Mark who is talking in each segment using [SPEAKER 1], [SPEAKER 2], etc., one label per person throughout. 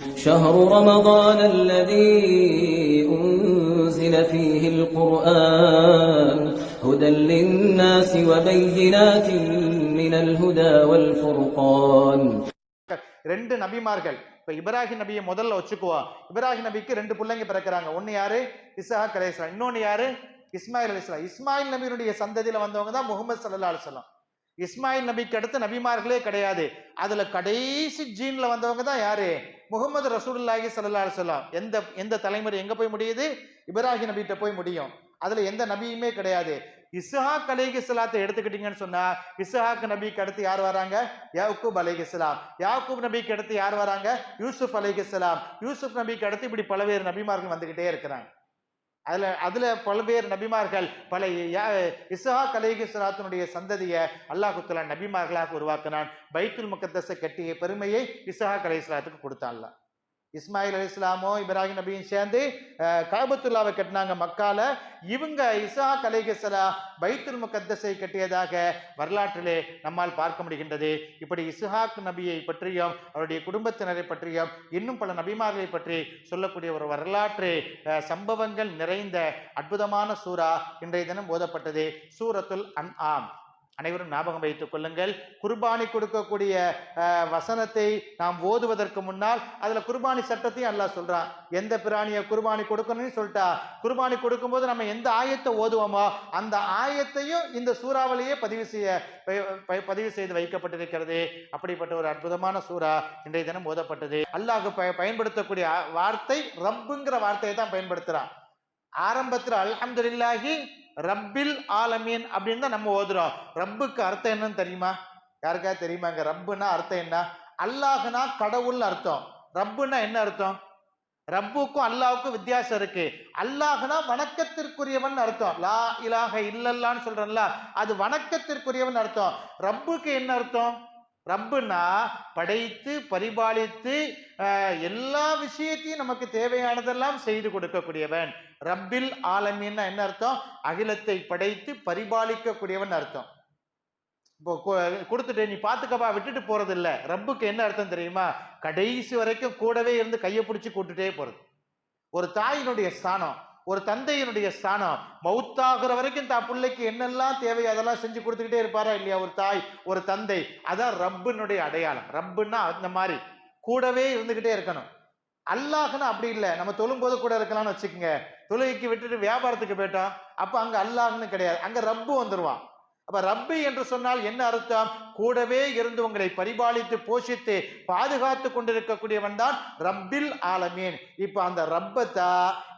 [SPEAKER 1] شهر رمضان الذي أنزل فيه القرآن هدى للناس وبينات من الهدى والفرقان
[SPEAKER 2] ரெண்டு நபிமார்கள் இப்ப இப்ராஹிம் நபியை முதல்ல வச்சுக்குவோம் இப்ராஹிம் நபிக்கு ரெண்டு பிள்ளைங்க பிறக்கிறாங்க ஒன்னு யாரு இஸ்ஹாக் அலைஹிஸ்ஸலாம் இன்னொன்னு யாரு இஸ்மாயில் அலைஹிஸ்ஸலாம் இஸ்மாயில் நபியினுடைய சந்ததியில வந்தவங்க தான் முகமது சல்லா அலுவலாம் இஸ்மாயில் நபிக்கு அடுத்து நபிமார்களே கிடையாது. அதுல கடைசி ஜீன்ல வந்தவங்க தான் யாரு? முகமது ரசூல்லாஹி சல்லா அலைஹி எந்த எந்த தலைமுறை எங்க போய் முடியுது? இப்ராஹிம் நபிகிட்ட போய் முடியும். அதுல எந்த நபியுமே கிடையாது. இஸ்ஹாக் சலாத்தை எடுத்துக்கிட்டீங்கன்னு சொன்னா இஸ்ஹாக் நபிக்கு அடுத்து யார் வராங்க? யாக்கூப் அலைஹிஸ்ஸலாம் யாக்கூப் நபிக்கு அடுத்து யார் வராங்க? யூசுப் அலைஹிஸ்ஸலாம் யூசுப் நபிக்கு அடுத்து இப்படி பல்வேறு நபிமார்கள் வந்துகிட்டே இருக்கிறாங்க. அதில் அதில் பல்வேறு நபிமார்கள் பல யா- கலைகி அலைஹிஸ்ஸலாத்தினுடைய சந்ததியை அல்லாஹுத்தலா நபிமார்களாக உருவாக்கினான். பைத்துல் முகத்தஸை கட்டிய பெருமையை இஷஹா கலை சலாத்துக்கு கொடுத்தான் இஸ்மாயில் அலி இஸ்லாமோ இப்ராஹிம் நபியும் சேர்ந்து அஹ், காபத்துல்லாவை கட்டினாங்க மக்கால. இவங்க இசா கலைகசலா பைத்துல் முகத்தஸை கட்டியதாக வரலாற்றிலே நம்மால் பார்க்க முடிகின்றது. இப்படி இஸ்ஹாக் நபியை பற்றியும் அவருடைய குடும்பத்தினரை பற்றியும் இன்னும் பல நபிமார்களை பற்றி சொல்லக்கூடிய ஒரு வரலாற்று சம்பவங்கள் நிறைந்த அற்புதமான சூரா இன்றைய தினம் ஓதப்பட்டது. சூரத்துல் அன் ஆம் அனைவரும் ஞாபகம் வைத்துக் கொள்ளுங்கள். குர்பானி கொடுக்கக்கூடிய வசனத்தை நாம் ஓதுவதற்கு முன்னால் அதில் குர்பானி சட்டத்தையும் அல்லாஹ் சொல்கிறான் எந்த பிராணியை குர்பானி கொடுக்கணும்னு சொல்லிட்டா குர்பானி கொடுக்கும்போது நம்ம எந்த ஆயத்தை ஓதுவோமோ அந்த ஆயத்தையும் இந்த சூறாவிலேயே பதிவு செய்ய ப- பதிவு செய்து வைக்கப்பட்டிருக்கிறது. அப்படிப்பட்ட ஒரு அற்புதமான சூறா இன்றைய தினம் ஓதப்பட்டது. அல்லாஹ் ப- பயன்படுத்தக்கூடிய வார்த்தை ரப்புங்கிற வார்த்தையை தான் பயன்படுத்துகிறான் ஆரம்பத்தில் அல்ஹம்துலில்லாஹி ரப்பில் ஆலமீன் அப்படின்னு தான் நம்ம ஓதுறோம். ரப்புக்கு அர்த்தம் என்னன்னு தெரியுமா? யாருக்கா தெரியுமாங்க? ரப்புன்னா அர்த்தம் என்ன? அல்லாஹ்னா கடவுள்னு அர்த்தம். ரப்புன்னா என்ன அர்த்தம்? ரப்புக்கும் அல்லாவுக்கும் வித்தியாசம் இருக்கு. அல்லாஹ்னா வணக்கத்திற்குரியவன் அர்த்தம். லா இலாக இல்லல்லான்னு சொல்றேன்ல அது வணக்கத்திற்குரியவன் அர்த்தம். ரப்புக்கு என்ன அர்த்தம்? ரப்புன்னா படைத்து பரிபாலித்து எல்லா விஷயத்தையும் நமக்கு தேவையானதெல்லாம் செய்து கொடுக்கக்கூடியவன். ரப்பில் ஆலமின்னா என்ன அர்த்தம்? அகிலத்தை படைத்து பரிபாலிக்கக்கூடியவன் அர்த்தம். இப்போ கொடுத்துட்டு நீ பாத்துக்கப்பா விட்டுட்டு போறது இல்லை ரப்புக்கு என்ன அர்த்தம் தெரியுமா? கடைசி வரைக்கும் கூடவே இருந்து கையை பிடிச்சி கூட்டுட்டே போறது. ஒரு தாயினுடைய ஸ்தானம் ஒரு தந்தையினுடைய ஸ்தானம் மவுத்தாகிற வரைக்கும் தான் பிள்ளைக்கு என்னெல்லாம் தேவையோ அதெல்லாம் செஞ்சு கொடுத்துக்கிட்டே இருப்பாரா இல்லையா? ஒரு தாய் ஒரு தந்தை. அதான் ரப்புனுடைய அடையாளம். ரப்புன்னா அந்த மாதிரி கூடவே இருந்துகிட்டே இருக்கணும். அல்லாஹ்னா அப்படி இல்லை. நம்ம தொழும்போது கூட இருக்கலாம்னு வச்சுக்கோங்க. தொழுகைக்கு விட்டுட்டு வியாபாரத்துக்கு போயிட்டோம் அப்ப அங்க அல்லாஹ்னு கிடையாது. அங்க ரப்பு வந்துருவான். அப்ப ரப்பு என்று சொன்னால் என்ன அர்த்தம்? கூடவே இருந்து உங்களை பரிபாலித்து போஷித்து பாதுகாத்து கொண்டிருக்கக்கூடியவன் தான் ரப்பில் ஆலமீன். இப்ப அந்த ரப்பத்தா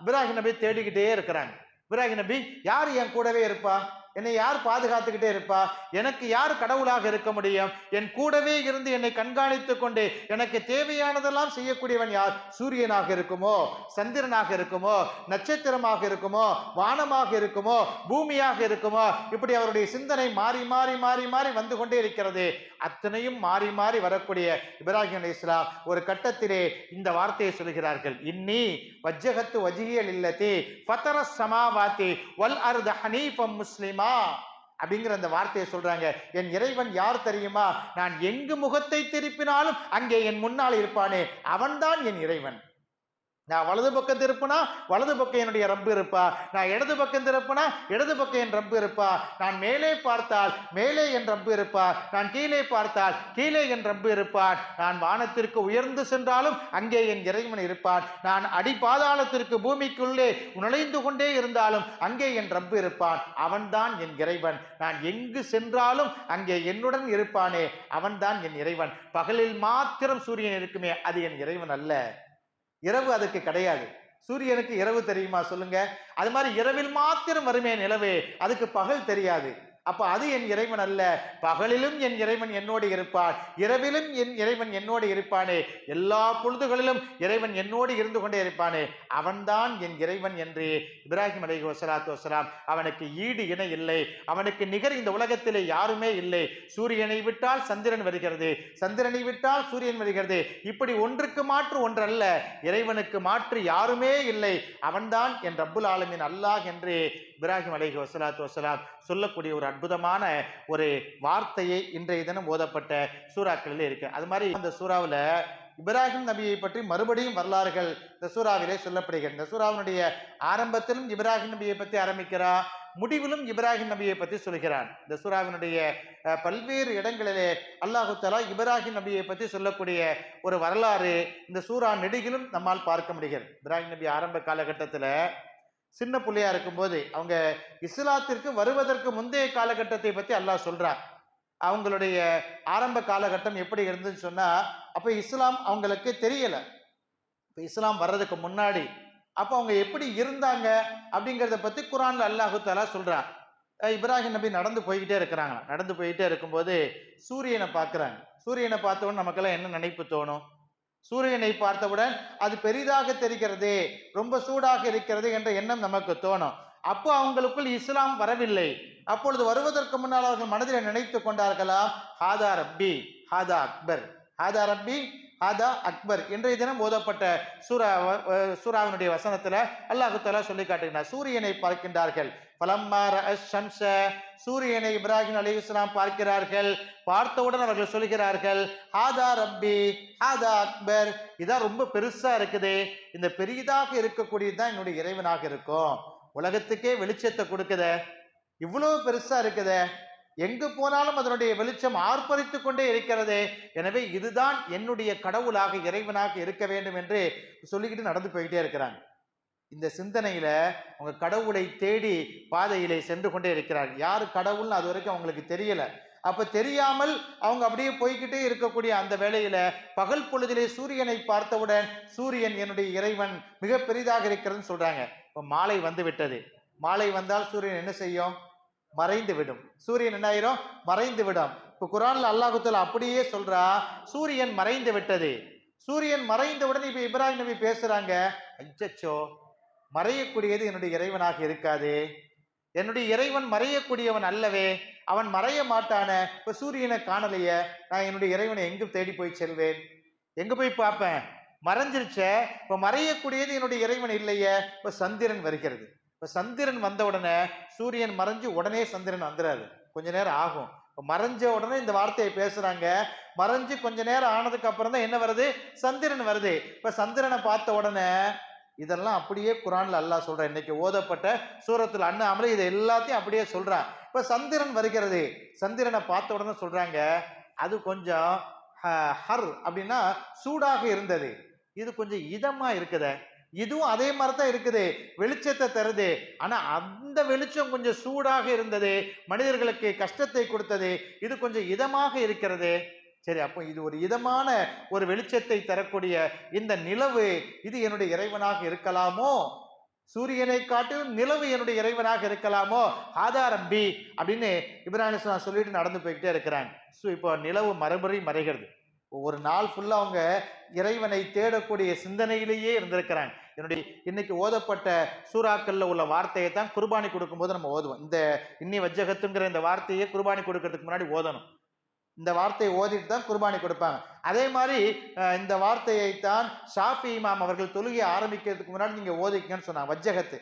[SPEAKER 2] இப்ராஹிம் நபி தேடிக்கிட்டே இருக்கிறாங்க. இப்ராஹிம் நபி யார் என் கூடவே இருப்பா? என்னை யார் பாதுகாத்துக்கிட்டே இருப்பா? எனக்கு யார் கடவுளாக இருக்க முடியும்? என் கூடவே இருந்து என்னை கண்காணித்துக் கொண்டு எனக்கு தேவையானதெல்லாம் செய்யக்கூடியவன் யார்? சூரியனாக இருக்குமோ? சந்திரனாக இருக்குமோ? நட்சத்திரமாக இருக்குமோ? வானமாக இருக்குமோ? பூமியாக இருக்குமோ? இப்படி அவருடைய சிந்தனை மாறி மாறி மாறி மாறி வந்து கொண்டே இருக்கிறது. அத்தனையும் மாறி மாறி வரக்கூடிய இப்ராஹிம் அலி இஸ்லாம் ஒரு கட்டத்திலே இந்த வார்த்தையை சொல்கிறார்கள். இன்னி வஜ்ஜகத்து வஜியல் இல்லத்தி ஃபத்தர சமாவாத்தி வல் அர்த ஹனீஃபம் முஸ்லிமா அப்படிங்கிற அந்த வார்த்தையை சொல்றாங்க. என் இறைவன் யார் தெரியுமா? நான் எங்கு முகத்தை திருப்பினாலும் அங்கே என் முன்னால் இருப்பானே. அவன்தான் என் இறைவன். நான் வலது பக்கம் திருப்பினா வலது பக்கம் என்னுடைய ரப்பு இருப்பா. நான் இடது பக்கம் திருப்பினா இடது பக்கம் என் ரப்பு இருப்பா. நான் மேலே பார்த்தால் மேலே என் ரப்பு இருப்பா. நான் கீழே பார்த்தால் கீழே என் ரப்பு இருப்பான். நான் வானத்திற்கு உயர்ந்து சென்றாலும் அங்கே என் இறைவன் இருப்பான். நான் அடிபாதாளத்திற்கு பூமிக்குள்ளே நுழைந்து கொண்டே இருந்தாலும் அங்கே என் ரப்பு இருப்பான். அவன்தான் என் இறைவன். நான் எங்கு சென்றாலும் அங்கே என்னுடன் இருப்பானே. அவன்தான் என் இறைவன். பகலில் மாத்திரம் சூரியன் இருக்குமே அது என் இறைவன் அல்ல. இரவு அதுக்கு கிடையாது. சூரியனுக்கு இரவு தெரியுமா சொல்லுங்க? அது மாதிரி இரவில் மாத்திரம் வருமே நிலவே. அதுக்கு பகல் தெரியாது. அப்ப அது என் இறைவன் அல்ல. பகலிலும் என் இறைவன் என்னோடு இருப்பான் இரவிலும் என் இறைவன் என்னோடு இருப்பானே. எல்லா பொழுதுகளிலும் இறைவன் என்னோடு இருந்து கொண்டே இருப்பானே. அவன்தான் என் இறைவன் என்று இப்ராஹிம் அலைஹி வஸலாத்து வஸலாம் அவனுக்கு ஈடு இணை இல்லை. அவனுக்கு நிகர் இந்த உலகத்திலே யாருமே இல்லை. சூரியனை விட்டால் சந்திரன் வருகிறது. சந்திரனை விட்டால் சூரியன் வருகிறது. இப்படி ஒன்றுக்கு மாற்று ஒன்றல்ல. இறைவனுக்கு மாற்று யாருமே இல்லை. அவன்தான் என் ரப்புல் ஆலமின் அல்லாஹ் என்று இப்ராஹிம் அலை வஸலாத்து வஸலாம் சொல்லக்கூடிய ஒரு அற்புதமான ஒரு வார்த்தையை இன்றைய தினம் ஓதப்பட்ட சூறாக்களில் இருக்கு. அது மாதிரி அந்த சூறாவில் இப்ராஹிம் நபியை பற்றி மறுபடியும் வரலாறுகள் இந்த சூறாவிலே சொல்லப்படுகிறது. இந்த சூறாவினுடைய ஆரம்பத்திலும் இப்ராஹிம் நபியை பற்றி ஆரம்பிக்கிறார் முடிவிலும் இப்ராஹிம் நபியை பற்றி சொல்கிறான். இந்த சூறாவினுடைய பல்வேறு இடங்களிலே அல்லாஹு தலா இப்ராஹிம் நபியை பற்றி சொல்லக்கூடிய ஒரு வரலாறு இந்த சூறா நெடுகிலும் நம்மால் பார்க்க முடிகிறது. இப்ராஹிம் நபி ஆரம்ப காலகட்டத்தில் சின்ன பிள்ளையா இருக்கும்போது அவங்க இஸ்லாத்திற்கு வருவதற்கு முந்தைய காலகட்டத்தை பற்றி அல்லாஹ் சொல்கிறார் அவங்களுடைய ஆரம்ப காலகட்டம் எப்படி இருந்துன்னு சொன்னால் அப்போ இஸ்லாம் அவங்களுக்கு தெரியலை. இப்போ இஸ்லாம் வர்றதுக்கு முன்னாடி அப்போ அவங்க எப்படி இருந்தாங்க அப்படிங்கிறத பற்றி குரான்ல அல்லாஹு தாலா சொல்கிறான் இப்ராஹிம் நபி நடந்து போய்கிட்டே இருக்கிறாங்க நடந்து போய்கிட்டே இருக்கும்போது சூரியனை பார்க்குறாங்க. சூரியனை பார்த்தவுடன் நமக்கெல்லாம் என்ன நினைப்பு தோணும்? சூரியனை பார்த்தவுடன் அது பெரிதாக தெரிகிறது ரொம்ப சூடாக இருக்கிறது என்ற எண்ணம் நமக்கு தோணும். அப்போ அவங்களுக்குள் இஸ்லாம் வரவில்லை. அப்பொழுது வருவதற்கு முன்னால் அவர்கள் மனதில் நினைத்து கொண்டார்களா? ஹாதா ரப்பி ஹாதா அக்பர். ஹாதா ரப்பி ஹாதா அக்பர் இன்றைய தினம் ஓதப்பட்ட சூரா சூராவினுடைய வசனத்தில் அல்லாஹு தாலா சொல்லி காட்டுகிறார் சூரியனை பார்க்கின்றார்கள். பலம்மா ரஅஸ் சூரியனை இப்ராஹிம் அலைஹிஸ்ஸலாம் பார்க்கிறார்கள். பார்த்தவுடன் அவர்கள் சொல்கிறார்கள் ஹாதா ரப்பி ஹாதா அக்பர். இதான் ரொம்ப பெருசாக இருக்குது. இந்த பெரியதாக இருக்கக்கூடியது தான் என்னுடைய இறைவனாக இருக்கும். உலகத்துக்கே வெளிச்சத்தை கொடுக்குதே. இவ்வளோ பெருசாக இருக்குதே. எங்கு போனாலும் அதனுடைய வெளிச்சம் ஆர்ப்பரித்து கொண்டே இருக்கிறது. எனவே இதுதான் என்னுடைய கடவுளாக இறைவனாக இருக்க வேண்டும் என்று சொல்லிக்கிட்டு நடந்து போயிட்டே இருக்கிறாங்க. இந்த சிந்தனையில அவங்க கடவுளை தேடி பாதையிலே சென்று கொண்டே இருக்கிறார்கள். யார் கடவுள்னு அது வரைக்கும் அவங்களுக்கு தெரியல. அப்ப தெரியாமல் அவங்க அப்படியே போய்கிட்டே இருக்கக்கூடிய அந்த வேளையில பகல் பொழுதிலே சூரியனை பார்த்தவுடன் சூரியன் என்னுடைய இறைவன் மிக பெரிதாக இருக்கிறதுன்னு சொல்றாங்க. இப்போ மாலை வந்து விட்டது மாலை வந்தால் சூரியன் என்ன செய்யும்? மறைந்து விடும். சூரியன் என்ன ஆயிரும்? மறைந்து விடும். இப்போ குரான்ல அல்லாஹுத்தல் அப்படியே சொல்றா சூரியன் மறைந்து விட்டது. சூரியன் மறைந்தவுடன் இப்போ இப்ராஹிம் நபி பேசுறாங்க அச்சச்சோ மறையக்கூடியது என்னுடைய இறைவனாக இருக்காது. என்னுடைய இறைவன் மறையக்கூடியவன் அல்லவே அவன் மறைய மாட்டான இப்போ சூரியனை காணலைய நான் என்னுடைய இறைவனை எங்கு தேடி போய் செல்வேன். எங்க போய் பார்ப்பேன்? மறைஞ்சிருச்ச இப்போ மறையக்கூடியது என்னுடைய இறைவன் இல்லையே இப்போ சந்திரன் வருகிறது. இப்ப சந்திரன் வந்த உடனே சூரியன் மறைஞ்சு உடனே சந்திரன் வந்துடாது கொஞ்ச நேரம் ஆகும். இப்ப மறைஞ்ச உடனே இந்த வார்த்தையை பேசுறாங்க. மறைஞ்சு கொஞ்ச நேரம் ஆனதுக்கு அப்புறம் தான் என்ன வருது? சந்திரன் வருது. இப்ப சந்திரனை பார்த்த உடனே இதெல்லாம் அப்படியே குரான்ல அல்லாஹ் சொல்றான். இன்னைக்கு ஓதப்பட்ட சூரத்தில் அண்ணாமலை இதை எல்லாத்தையும் அப்படியே சொல்றான். இப்ப சந்திரன் வருகிறது. சந்திரனை பார்த்த உடனே சொல்றாங்க அது கொஞ்சம் ஹ- ஹர் அப்படின்னா சூடாக இருந்தது. இது கொஞ்சம் இதமா இருக்குதே. இதுவும் அதே மாதிரி தான் இருக்குது. வெளிச்சத்தை தருது. ஆனால் அந்த வெளிச்சம் கொஞ்சம் சூடாக இருந்தது. மனிதர்களுக்கு கஷ்டத்தை கொடுத்தது. இது கொஞ்சம் இதமாக இருக்கிறது. சரி அப்போ இது ஒரு இதமான ஒரு வெளிச்சத்தை தரக்கூடிய இந்த நிலவு இது என்னுடைய இறைவனாக இருக்கலாமோ? சூரியனை காட்டிலும் நிலவு என்னுடைய இறைவனாக இருக்கலாமோ? ஆதாரம்பி அப்படின்னு இப்ராஹிம் சொல்லிட்டு நடந்து போய்கிட்டே இருக்கிறாங்க. ஸோ இப்போ நிலவு மறுபடியும் மறைகிறது. ஒரு நாள் ஃபுல்லாக அவங்க இறைவனை தேடக்கூடிய சிந்தனையிலேயே இருந்திருக்கிறாங்க. என்னுடைய இன்னைக்கு ஓதப்பட்ட சூறாக்கள்ல உள்ள வார்த்தையை தான் குர்பானி கொடுக்கும்போது நம்ம ஓதுவோம். இந்த இன்னி வஜ்ஜகத்துங்கிற இந்த வார்த்தையை குர்பானி கொடுக்கறதுக்கு முன்னாடி ஓதணும். இந்த வார்த்தையை ஓதிட்டு தான் குர்பானி கொடுப்பாங்க. அதே மாதிரி இந்த வார்த்தையை தான் ஷாஃபி இமாம் அவர்கள் தொழுகை ஆரம்பிக்கிறதுக்கு முன்னாடி நீங்க ஓதிக்கங்கன்னு சொன்னாங்க. வஜ்ஜகத்து.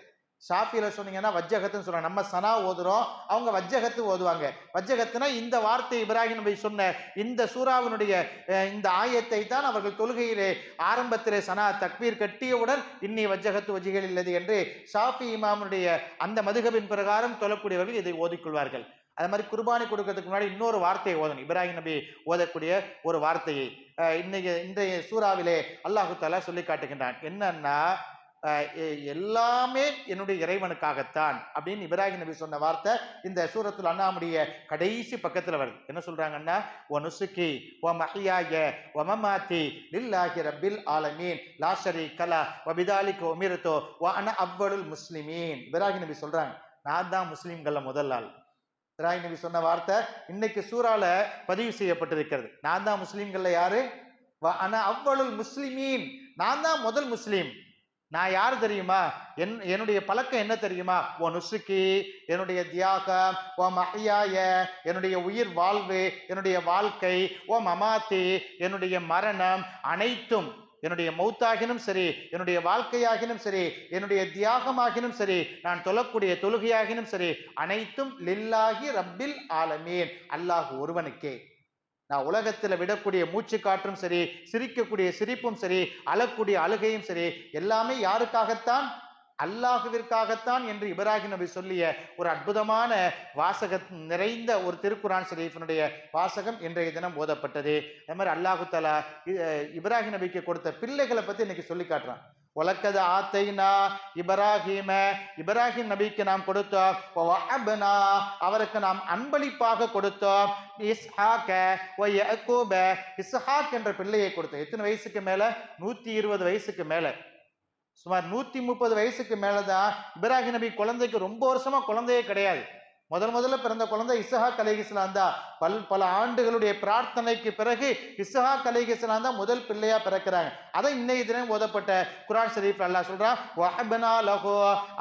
[SPEAKER 2] ஷாஃபியில் சொன்னீங்கன்னா வஜ்ஜகத்துன்னு சொல்கிறாங்க நம்ம சனா ஓதுறோம் அவங்க வஜ்ஜகத்து ஓதுவாங்க. வஜ்ஜகத்துனா இந்த வார்த்தை இப்ராஹிம் நபி சொன்ன இந்த சூறாவினுடைய இந்த ஆயத்தை தான் அவர்கள் தொழுகையிலே ஆரம்பத்திலே சனா தக்பீர் கட்டியவுடன் இன்னி வஜ்ஜகத்து வஜிகள் இல்லது என்று ஷாஃபி இமாமனுடைய அந்த மதுகபின் பிரகாரம் தொழக்கூடியவர்கள் இதை ஓதிக்கொள்வார்கள். அது மாதிரி குர்பானி கொடுக்கறதுக்கு முன்னாடி இன்னொரு வார்த்தையை ஓதணும். இப்ராஹிம் நபி ஓதக்கூடிய ஒரு வார்த்தையை. இன்னைக்கு இன்றைய சூறாவிலே அல்லாஹு தாலா சொல்லி காட்டுகின்றான். என்னன்னா எல்லாமே என்னுடைய இறைவனுக்காகத்தான் அப்படின்னு இப்ராஹிம் நபி சொன்ன வார்த்தை இந்த சூரத்துல் அண்ணாமுடைய கடைசி பக்கத்தில் வருது. என்ன சொல்றாங்கன்னா ஒ நுசுக்கி ஒ மஹியாய ஒ மமாத்தி லில்லாஹி ரப்பில் ஆலமீன். லாஷரி கலா ஒ பிதாலிக்கு ஒமிரத்தோ ஒ அன அவ்வளுல் முஸ்லிமீன். இப்ராஹிம் நபி சொல்றாங்க. நான் தான் முஸ்லீம்களில் முதல் ஆள். இப்ராஹிம் நபி சொன்ன வார்த்தை இன்னைக்கு சூறால பதிவு செய்யப்பட்டிருக்கிறது. நான் தான் முஸ்லீம்களில் யாரு? அன அவ்வளுல் முஸ்லிமீன். நான் தான் முதல் முஸ்லீம். நான் யார் தெரியுமா? என் என்னுடைய பழக்கம் என்ன தெரியுமா? ஓ நுசுக்கி என்னுடைய தியாகம் ஓ மஹியாய என்னுடைய உயிர் வாழ்வு என்னுடைய வாழ்க்கை ஓ மமாத்தி என்னுடைய மரணம் அனைத்தும் என்னுடைய மௌத்தாகினும் சரி என்னுடைய வாழ்க்கையாகினும் சரி என்னுடைய தியாகமாகினும் சரி நான் தொழக்கூடிய தொழுகையாகினும் சரி அனைத்தும் லில்லாகி ரப்பில் ஆலமீன். அல்லாஹ் ஒருவனுக்கே. நான் உலகத்தில் விடக்கூடிய மூச்சு காற்றும் சரி சிரிக்கக்கூடிய சிரிப்பும் சரி அழக்கூடிய அழுகையும் சரி எல்லாமே யாருக்காகத்தான்? அல்லாஹுவிற்காகத்தான் என்று இப்ராஹிம் நபி சொல்லிய ஒரு அற்புதமான வாசக நிறைந்த ஒரு திருக்குரான் ஷரீஃபினுடைய வாசகம் இன்றைய தினம் ஓதப்பட்டது. அதே மாதிரி அல்லாஹு தலா இப்ராஹிம் நபிக்கு கொடுத்த பிள்ளைகளை பற்றி இன்னைக்கு சொல்லி காட்டுறான். உலக்கது ஆத்தைனா இப்ராஹிம இப்ராஹிம் நபிக்கு நாம் கொடுத்தோம். வஅப்னா, அவருக்கு நாம் அன்பளிப்பாக கொடுத்தோம். இஸ்ஹாக்க வ யஅக்கூப, இஸ்ஹாக் என்ற பிள்ளையை கொடுத்தோம். எத்தனை வயசுக்கு மேலே? நூற்றி இருபது வயசுக்கு மேலே. சுமார் நூற்றி முப்பது வயசுக்கு மேலே தான் இப்ராஹிம் நபி குழந்தைக்கு ரொம்ப வருஷமாக குழந்தையே கிடையாது. முதல் முதல்ல பிறந்த குழந்தை இஸ்ஹாக் அலைஹிஸ்லாம் தான். பல் பல ஆண்டுகளுடைய பிரார்த்தனைக்கு பிறகு இஸ்ஹாக் அலைஹிஸ்லாம் தான் முதல் பிள்ளையா பிறக்கிறாங்க. அதை இன்னைய தினம் ஓதப்பட்ட குரான் ஷரீஃப் அல்லாஹ் சொல்றான் வஹபனா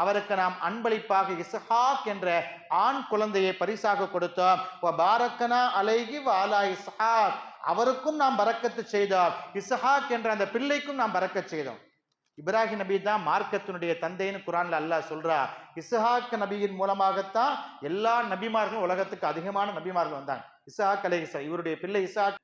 [SPEAKER 2] அவருக்கு நாம் அன்பளிப்பாக இஸ்ஹாக் என்ற ஆண் குழந்தையை பரிசாக கொடுத்தோம். பாரக்கனா அலைகி வாலா இஸ்ஹாக். அவருக்கும் நாம் பறக்கத்து செய்தோம். இஸ்ஹாக் என்ற அந்த பிள்ளைக்கும் நாம் பறக்கச் செய்தோம். இப்ராஹிம் நபி தான் மார்க்கத்தினுடைய தந்தைன்னு குரான்ல அல்லாஹ் சொல்றா. இஸ்ஹாக் நபியின் மூலமாகத்தான் எல்லா நபிமார்களும் உலகத்துக்கு அதிகமான நபிமார்கள் வந்தாங்க. இஸ்ஹாக் அலை இசா இவருடைய பிள்ளை இசாக்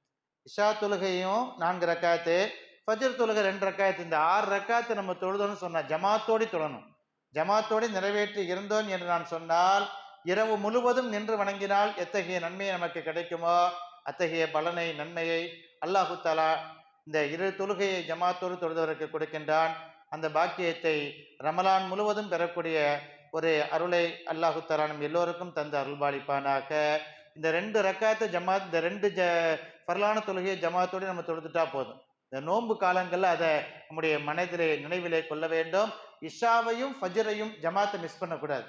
[SPEAKER 2] இஷா தொழுகையும் நான்கு ரக்காத்து ஃபஜர் தொழுகை ரெண்டு ரக்காயத்து இந்த ஆறு ரக்காத்து நம்ம தொழுதோன்னு சொன்னால் ஜமாத்தோடு தொழணும். ஜமாத்தோடு நிறைவேற்றி இருந்தோம் என்று நான் சொன்னால் இரவு முழுவதும் நின்று வணங்கினால் எத்தகைய நன்மை நமக்கு கிடைக்குமோ? அத்தகைய பலனை நன்மையை அல்லாஹு தாலா இந்த இரு தொழுகையை ஜமாத்தோடு தொழுதவருக்கு கொடுக்கின்றான். அந்த பாக்கியத்தை ரமலான் முழுவதும் பெறக்கூடிய ஒரு அருளை அல்லாஹு தாலா எல்லோருக்கும் தந்து அருள்பாலிப்பானாக. இந்த ரெண்டு ரக்காத்து ஜமாத் இந்த ரெண்டு ஜ பரலான தொழுகையை ஜமாத்தோடு நம்ம தொழுதுட்டா போதும். இந்த நோன்பு காலங்களில் அதை நம்முடைய மனதிலே நினைவிலே கொள்ள வேண்டும். இஷாவையும் ஃபஜ்ரையும் ஜமாத்தை மிஸ் பண்ணக்கூடாது.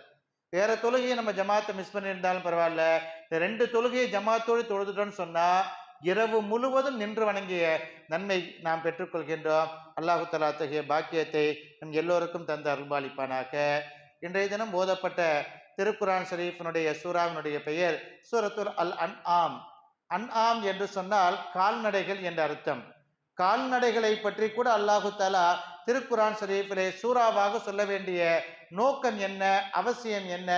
[SPEAKER 2] வேற தொழுகையை நம்ம ஜமாத்தை மிஸ் பண்ணியிருந்தாலும் பரவாயில்ல. இந்த ரெண்டு தொழுகையை ஜமாத்தோடு தொழுதுட்டோம்னு சொன்னால் இரவு முழுவதும் நின்று வணங்கிய நன்மை நாம் பெற்றுக்கொள்கின்றோம். அல்லாஹு தலா அத்தகைய பாக்கியத்தை நம் எல்லோருக்கும் தந்து அருள்பாலிப்பானாக இன்றைய தினம் ஓதப்பட்ட திருக்குரான் ஷரீஃபினுடைய சூராவினுடைய பெயர் சூரத்துல் அல் அன் ஆம் அன் ஆம் என்று சொன்னால் கால்நடைகள் என்ற அர்த்தம். கால்நடைகளை பற்றி கூட அல்லாஹு தலா திருக்குரான் ஷரீஃபிலே சூறாவாக சொல்ல வேண்டிய நோக்கம் என்ன அவசியம் என்ன?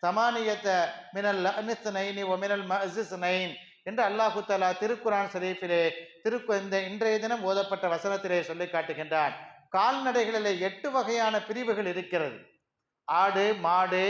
[SPEAKER 2] சமானியத்தை மினல் அனிஸ்னைனி ஒ மினல் மசிசனைன் என்று அல்லாஹு தலா திருக்குரான் ஷரீஃபிலே திருக்கு இந்த இன்றைய தினம் ஓதப்பட்ட வசனத்திலே சொல்லி காட்டுகின்றான். கால்நடைகளிலே எட்டு வகையான பிரிவுகள் இருக்கிறது. ஆடு மாடு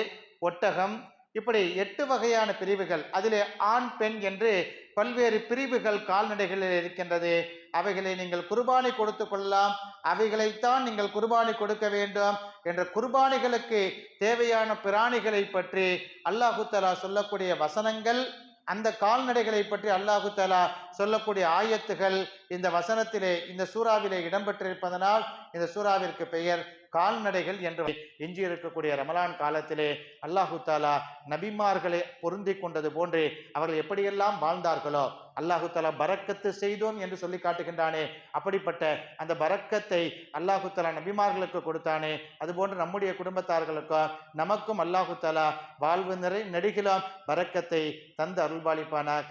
[SPEAKER 2] ஒட்டகம் இப்படி எட்டு வகையான பிரிவுகள். அதிலே ஆண் பெண் என்று பல்வேறு பிரிவுகள் கால்நடைகளில் இருக்கின்றது. அவைகளை நீங்கள் குர்பானி கொடுத்து கொள்ளலாம். அவைகளைத்தான் நீங்கள் குர்பானி கொடுக்க வேண்டும் என்ற குர்பானிகளுக்கு தேவையான பிராணிகளை பற்றி அல்லாஹு தலா சொல்லக்கூடிய வசனங்கள் அந்த கால்நடைகளை பற்றி அல்லாஹு தலா சொல்லக்கூடிய ஆயத்துகள் இந்த வசனத்திலே இந்த சூறாவிலே இடம்பெற்றிருப்பதனால் இந்த சூறாவிற்கு பெயர் கால்நடைகள் என்று எஞ்சி இருக்கக்கூடிய ரமலான் காலத்திலே அல்லாஹு தாலா நபிமார்களை பொருந்தி கொண்டது போன்று அவர்கள் எப்படியெல்லாம் வாழ்ந்தார்களோ அல்லாஹு தாலா பறக்கத்து செய்தோம் என்று சொல்லி காட்டுகின்றானே. அப்படிப்பட்ட அந்த பரக்கத்தை அல்லாஹு தாலா நபிமார்களுக்கு கொடுத்தானே. அதுபோன்று நம்முடைய குடும்பத்தார்களுக்கும் நமக்கும் அல்லாஹு தாலா வாழ்வு நிறை நெடுகிலாம் பறக்கத்தை தந்து அருள்பாலிப்பானாக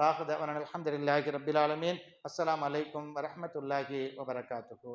[SPEAKER 2] வாகுதவன் அலமதுல்லாஹி ரபில் ஆலமீன். அலைக்கும் வரமத்துல்லாஹி வபரகாத்துஹு.